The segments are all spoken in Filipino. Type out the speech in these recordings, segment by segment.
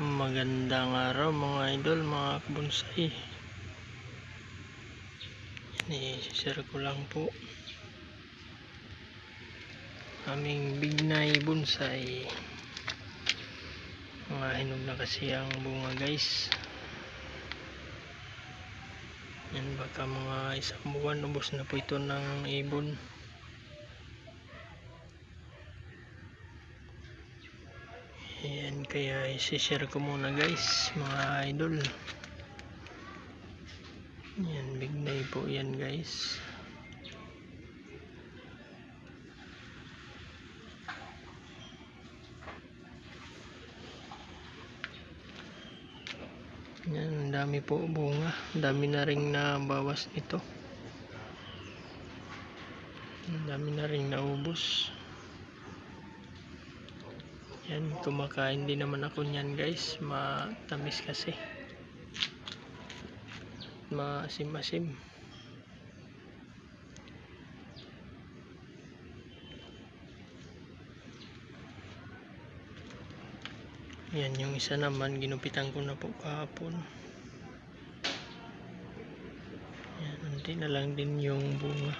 Magandang araw mga idol, mga kabonsai. Yan i-share ko lang po. Aming bignay bonsai. Mga hinog na kasi ang bunga guys. Yan baka mga isang buwan ubos na po ito ng ibon. Ayan, kaya isi-share ko muna guys, mga idol. Yan, big day po yan guys. Yan, dami po bunga. Dami na rin na bawas nito. Dami na rin naubos. Yan, kumakain din naman ako niyan guys. Matamis kasi. Maasim-asim. Yan, yung isa naman, ginupitan ko na po kahapon. Yan, unti na lang din yung bunga.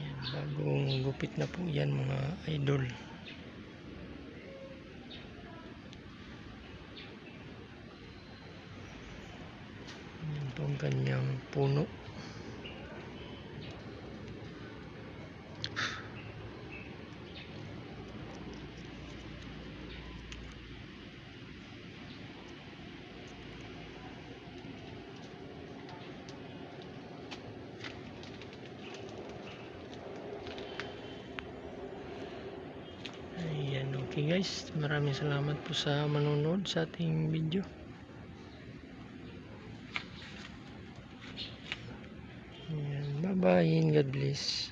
Yan, bagong gupit na po yan mga idol. Yan po ang kanyang puno. Ayan, okay guys. Maraming salamat po sa manonood sa ating video. Ayan, bye-bye and God bless.